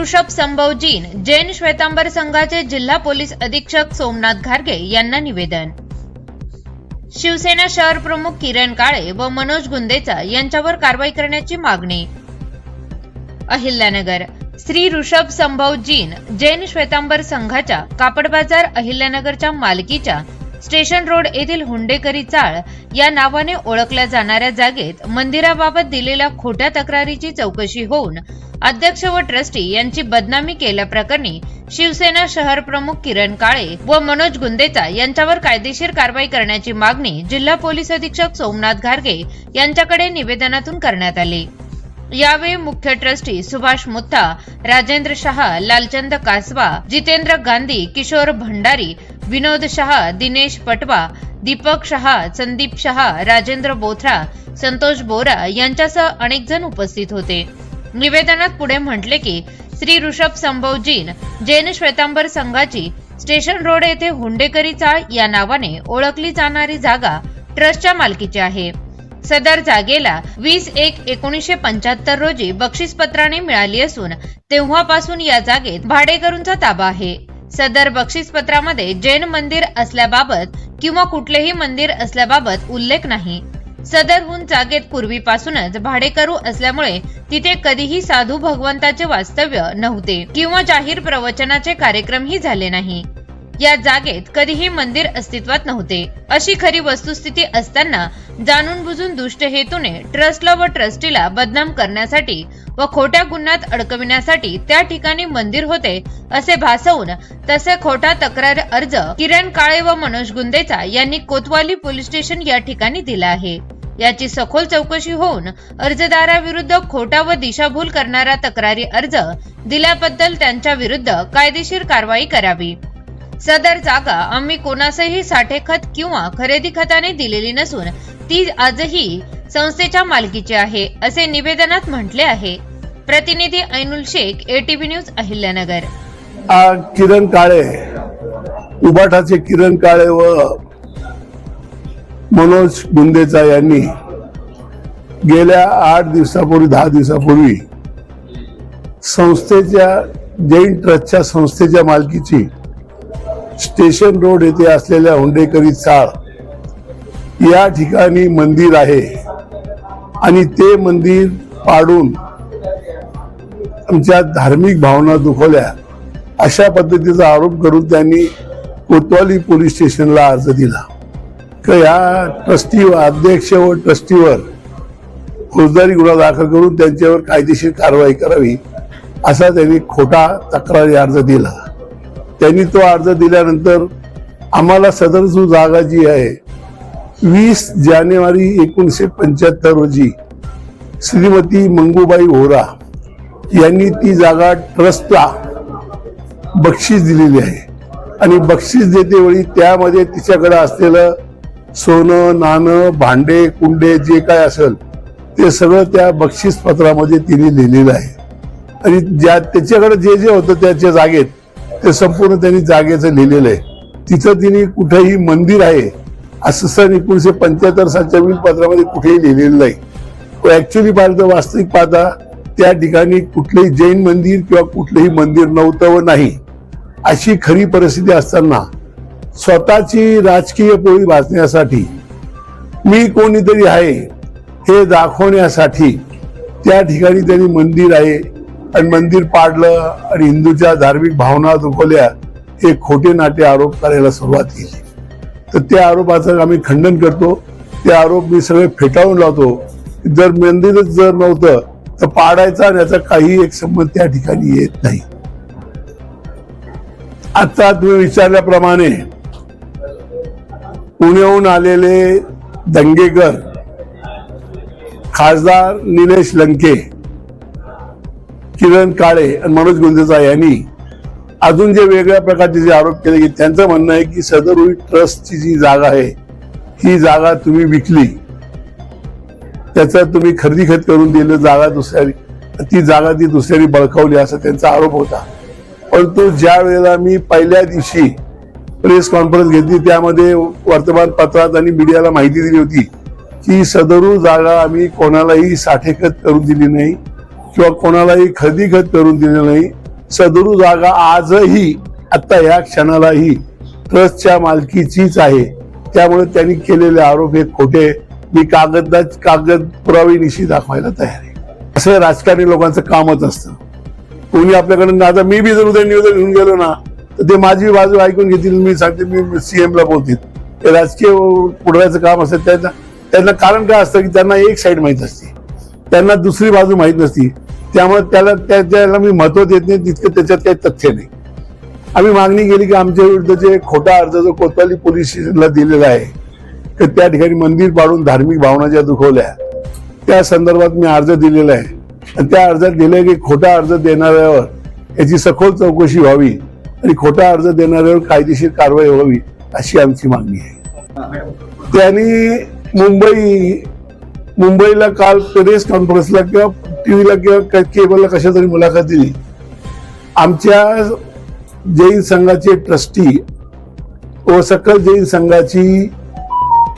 ऋषभ संभव जीन जैन श्वेतांबर संघाचे जिल्हा पोलीस अधीक्षक सोमनाथ घारगे यांना निवेदन. शिवसेना शहर प्रमुख किरण काळे व मनोज गुंदेचा यांच्यावर कारवाई करण्याची मागणी. अहिल्यानगर श्री ऋषभ संभव जीन जैन श्वेतांबर संघाच्या कापड बाजार अहिल्यानगरच्या मालकीच्या स्टेशन रोड येथील हुंडेकरी चाळ या नावाने ओळखल्या जाणाऱ्या जागेत मंदिराबाबत दिलेल्या खोट्या तक्रारीची चौकशी होऊन अध्यक्ष व ट्रस्टी यांची बदनामी केल्याप्रकरणी शिवसेना शहर प्रमुख किरण काळे व मनोज गुंदेचा यांच्यावर कायदेशीर कारवाई करण्याची मागणी जिल्हा पोलीस अधीक्षक सोमनाथ घारगे यांच्याकडे निवेदनातून करण्यात आली. यावेळी मुख्य ट्रस्टी सुभाष मुत्ता राजेंद्र शहा लालचंद कासवा जितेंद्र गांधी किशोर भंडारी विनोद शहा दिनेश पटवा दीपक शहा संदीप शहा राजेंद्र बोथरा संतोष बोरा यांच्यासह अनेक जण उपस्थित होते. निवेदनात पुढे म्हटले की श्री ऋषभ संभव जीन जैन श्वेतांबर संघाची स्टेशन रोड येथे हुंडेकरी चाळ या नावाने ओळखली जाणारी जागा ट्रस्टच्या मालकीची आहे. सदर जागेला वीस एक एकोणीसशे पंच्याहत्तर रोजी बक्षीसपत्राने मिळाली असून तेव्हापासून या जागेत भाडेकरूंचा ताबा आहे. सदर बक्षीसपत्रामध्ये जैन मंदिर असल्याबाबत किंवा कुठलेही मंदिर असल्याबाबत उल्लेख नाही. सदरहून जागेत पूर्वीपासूनच भाडेकरू असल्यामुळे तिथे कधीही साधू भगवंताचे वास्तव्य नव्हते किंवा जाहीर प्रवचनाचे कार्यक्रमही झाले नाही. या जागेत कधीही मंदिर अस्तित्वात नव्हते. अशी खरी वस्तुस्थिती असताना जाणून बुजून दुष्ट हेतूने ट्रस्टला व ट्रस्टीला बदनाम करण्यासाठी व खोट्या गुन्ह्यात अडकविण्यासाठी त्या ठिकाणी मंदिर होते असे भासवून तसे खोटा तक्रार अर्ज किरण काळे व मनोज गुंदेचा यांनी कोतवाली पोलीस स्टेशन या ठिकाणी दिला आहे. याची सखोल चौकशी होऊन अर्जदाराविरुद्ध खोटा व दिशाभूल करणारा तक्रारी अर्ज दिल्याबद्दल त्यांच्या विरुद्ध कायदेशीर कारवाई करावी. सदर जागा आम्ही कोणासही साठे खत किंवा खरेदी खताने दिलेली नसून ती आजही संस्थेच्या मालकीची आहे असे निवेदनात म्हटले आहे. प्रतिनिधी ऐनुल शेख एटीव्ही न्यूज अहिल्यानगर. किरण काळे. उबाटाचे किरण काळे व मनोज मुंदेचा यांनी गेल्या आठ दिवसापूर्वी दहा दिवसापूर्वी संस्थेच्या जैन ट्रस्टच्या संस्थेच्या मालकीची स्टेशन रोड येथे असलेल्या हुंडेकरी चाळ या ठिकाणी मंदिर आहे. आणि ते मंदिर पाडून आमच्या धार्मिक भावना दुखवल्या. अशा पद्धतीचा आरोप करून त्यांनी कोतवाली पोलीस स्टेशनला अर्ज दिला. क या ट्रस्टी अध्यक्ष व ट्रस्टीवर फौजदारी गुन्हा दाखल करून त्यांच्यावर कायदेशीर कारवाई करावी असा त्यांनी खोटा तक्रारी अर्ज दिला. त्यांनी तो अर्ज दिल्यानंतर आम्हाला सदर जो जागा जी आहे वीस जानेवारी एकोणीसशे पंच्याहत्तर रोजी श्रीमती मंगूबाई होरा यांनी ती जागा ट्रस्टला बक्षीस दिलेली आहे. आणि बक्षीस देतेवेळी त्यामध्ये तिच्याकडे असलेलं सोनं नाणं भांडे कुंडे जे काय असेल ते सगळं त्या बक्षीस पत्रामध्ये तिने लिहिलेलं आहे. आणि ज्या त्याच्याकडे जे जे होतं त्याच्या जागेत ते संपूर्ण त्यांनी जागेचं लिहिलेलं आहे. तिथं तिने कुठेही मंदिर आहे असं सन एकोणीशे पंच्याहत्तर सालच्या बिल पत्रामध्ये कुठेही लिहिलेलं नाही. ऍक्च्युली पाहिलं वास्तविक पाहता त्या ठिकाणी कुठलेही जैन मंदिर किंवा कुठलंही मंदिर नव्हतं व नाही. अशी खरी परिस्थिती असताना स्वतःची राजकीय पोळी भाजण्यासाठी मी कोणीतरी आहे हे दाखवण्यासाठी त्या ठिकाणी त्यांनी मंदिर आहे आणि मंदिर पाडलं आणि हिंदूच्या धार्मिक भावना दुखवल्या हे खोटे नाटे आरोप करायला सुरुवात केली. तर त्या आरोपाचं आम्ही खंडन करतो. ते आरोप मी सगळे फेटाळून लावतो. जर मंदिरच जर नव्हतं तर पाडायचा आणि याचा काही एक संबंध त्या ठिकाणी येत नाही. आता तुम्ही विचारल्याप्रमाणे पुण्याहून आलेले दंगेकर खासदार निलेश लंके किरण काळे आणि मनोज गुंदेचा यांनी अजून जे वेगळ्या प्रकारचे जे आरोप केले की त्यांचं म्हणणं आहे की सदर ट्रस्टची जी जागा आहे ही जागा तुम्ही विकली. त्याचा तुम्ही खरेदी खत करून दिलं जागा दुसऱ्या ती जागा ती दुसऱ्याने बळकावली असा त्यांचा आरोप होता. परंतु ज्या वेळेला मी पहिल्या दिवशी प्रेस कॉन्फरन्स घेतली त्यामध्ये वर्तमानपत्रात आणि मीडियाला माहिती दिली होती की सदरू जागा आम्ही कोणालाही साठेखत करून दिली नाही. किंवा कोणालाही खरेदी खत करून दिले नाही सदरू जागा आजही आता या क्षणालाही ट्रस्टच्या मालकीचीच आहे. त्यामुळे त्यांनी केलेले आरोप हे खोटे. मी कागद कागद पुरावे दाखवायला तयार आहे. असं राजकारणी लोकांचं कामच असतं. कोणी आपल्याकडे आता मी बी जर उद्या निवेदन घेऊन गेलो ना तर ते माझी बाजू ऐकून घेतील मी सांगते मी सीएम ला बोलतील ते राजकीय पुढवायचं काम असतं त्यांना त्यांना कारण काय असतं की त्यांना एक साईड माहीत असते. त्यांना दुसरी बाजू माहीत नसती. त्यामुळे त्याला त्या- त्याला मी महत्त्व देत नाही तितकं त्याच्यात काही तथ्य नाही. आम्ही मागणी केली की आमच्या विरुद्ध जे खोटा अर्ज जो कोतवाली पोलीस स्टेशनला दिलेला आहे तर त्या ठिकाणी मंदिर पाडून धार्मिक भावना ज्या दुखवल्या त्या संदर्भात मी अर्ज दिलेला आहे. आणि त्या अर्जात दिलं की खोटा अर्ज देणाऱ्यावर याची सखोल चौकशी व्हावी आणि खोटा अर्ज देणाऱ्यावर कायदेशीर कारवाई व्हावी अशी आमची मागणी आहे. त्यांनी मुंबई मुंबईला काल प्रेस कॉन्फरन्सला किंवा टीव्हीला किंवा केबलला कशा तरी मुलाखत दिली. आमच्या जैन संघाचे ट्रस्टी व सकल जैन संघाची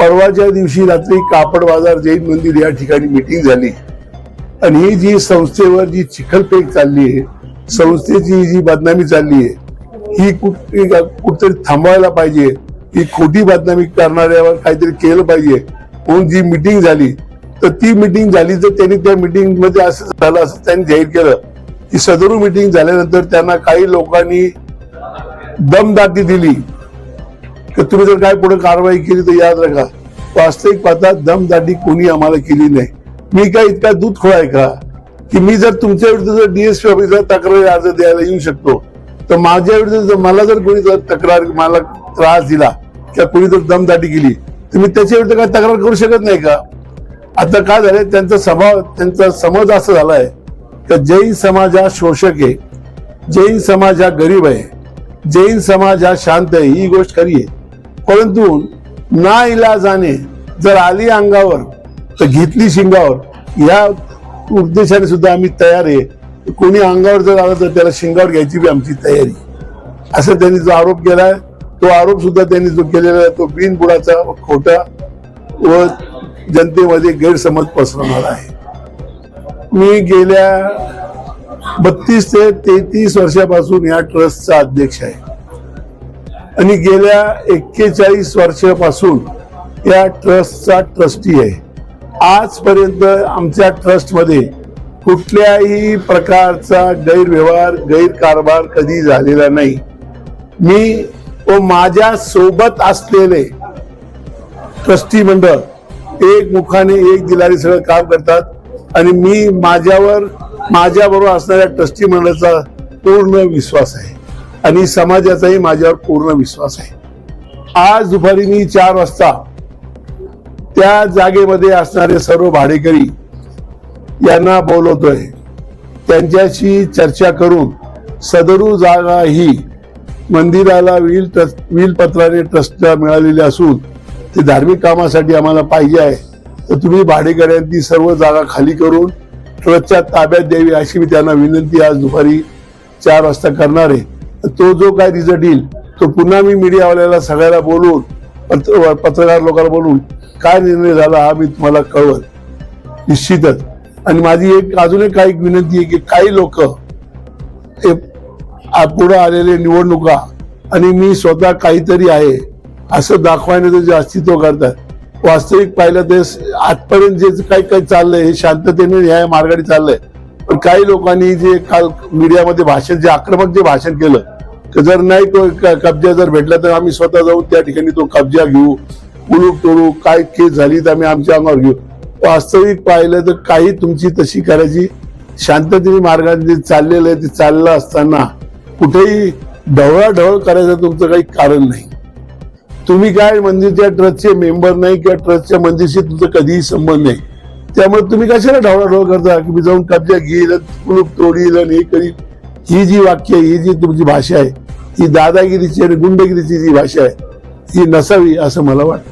परवाच्या दिवशी रात्री कापड बाजार जैन मंदिर या ठिकाणी मिटिंग झाली. आणि ही जी संस्थेवर जी चिखलफेक चालली आहे संस्थेची जी बदनामी चालली आहे ही कुठ- ही कुठतरी थांबवायला पाहिजे. ही खोटी बदनामी करणाऱ्यावर काहीतरी केलं पाहिजे. म्हणून जी मिटिंग झाली तर ती मिटिंग झाली तर त्यांनी त्या मिटिंगमध्ये असं झालं असं त्यांनी जाहीर केलं की सदरू मिटिंग झाल्यानंतर त्यांना काही लोकांनी दमदाटी दिली. की तुम्ही जर काय पुढे कारवाई केली तर याद राखा वास्तविक पाहता दमदाटी कोणी आम्हाला केली नाही. मी काय इतका दूध खोळाय का? की मी जर तुमच्या विरुद्ध जर डीएसपी ऑफिसला तक्रारी अर्ज द्यायला येऊ शकतो तर माझ्या विरुद्ध जर मला जर कोणी जर तक्रार मला त्रास दिला किंवा कोणी जर दमदाटी केली तर मी त्याच्या विरुद्ध काय तक्रार करू शकत नाही का? आता काय झालंय त्यांचा स्वभाव त्यांचा समज असं झालाय की जैन समाज हा शोषक आहे जैन समाज हा गरीब आहे जैन समाज हा शांत आहे ही गोष्ट खरी आहे. परंतु ना इलाजाने जर आली अंगावर तर घेतली शिंगावर या उद्देशाने सुद्धा आम्ही तयार आहे. कोणी अंगावर जर आलं तर त्याला शिंगावर घ्यायची बी आमची तयारी. असं त्यांनी जो आरोप केलाय तो आरोप सुद्धा त्यांनी जो केलेला आहे तो बिनबुडाचा खोटा व जनतेमध्ये गैरसमज पसरवणार आहे. मी गेल्या बत्तीस ते तेहतीस वर्षापासून या ट्रस्टचा अध्यक्ष आहे. आणि गेल्या एक्केचाळीस वर्षापासून या ट्रस्टचा ट्रस्टी आहे. आजपर्यंत आमच्या ट्रस्टमध्ये कुठल्याही प्रकारचा गैरव्यवहार गैरकारभार कधी झालेला नाही. मी व माझ्या सोबत असलेले ट्रस्टी मंडळ एक मुखाने एक दिलारी सगळं काम करतात. आणि मी माझ्यावर माझ्याबरोबर असणाऱ्या ट्रस्टी मंडळाचा पूर्ण विश्वास आहे. आणि समाजाचाही माझ्यावर पूर्ण विश्वास आहे. आज दुपारी मी चार वाजता त्या जागेमध्ये असणारे सर्व भाडेकरी यांना बोलवतोय. त्यांच्याशी चर्चा करून सदरू जागा ही मंदिराला विल ट्रस्ट विलपत्राने ट्रस्टला मिळालेली असून ते धार्मिक कामासाठी आम्हाला पाहिजे आहे. तर तुम्ही भाडेकऱ्यांची सर्व जागा खाली करून ट्रस्टच्या ताब्यात द्यावी अशी मी त्यांना विनंती आज दुपारी चार वाजता करणार आहे. तो जो काय रिझल्ट येईल तो पुन्हा मी मीडियावाल्याला सगळ्याला बोलून पत्र पत्रकार लोकांना बोलून काय निर्णय झाला हा मी तुम्हाला कळवल. निश्चितच. आणि माझी एक अजून एक काही विनंती आहे की काही लोक पुढे आलेले निवडणुका आणि मी स्वतः काहीतरी आहे असं दाखवण्याचं जे अस्तित्व करतात. वास्तविक पाहिलं ते आजपर्यंत जे काही काही चाललंय हे शांततेने ह्या मार्गाने चाललंय. पण काही लोकांनी जे काल मीडियामध्ये भाषण जे आक्रमक जे भाषण केलं तर जर नाही तो कब्जा जर भेटला तर आम्ही स्वतः जाऊ त्या ठिकाणी तो कब्जा घेऊ. उलूक तोडू काय केस झाली तर आम्ही आमच्या अंगावर घेऊ. वास्तविक पाहिलं तर काही तुमची तशी करायची शांततेने मार्गाने जे चाललेलं आहे ते चाललं असताना कुठेही ढवळाढवळ करायचं तुमचं काही कारण नाही. तुम्ही काय म्हणजे मंदिरच्या ट्रस्टचे मेंबर नाही किंवा ट्रस्टच्या मंदिरशी तुमचा कधीही संबंध नाही. त्यामुळे तुम्ही कशाला ढवळाढवळ करता की मी जाऊन कब्जा घेईल कुलूप तोडील आणि हे करील? ही जी वाक्य ही जी तुमची भाषा आहे ही दादागिरीची आणि गुंडगिरीची जी भाषा आहे ही नसावी असं मला वाटतं.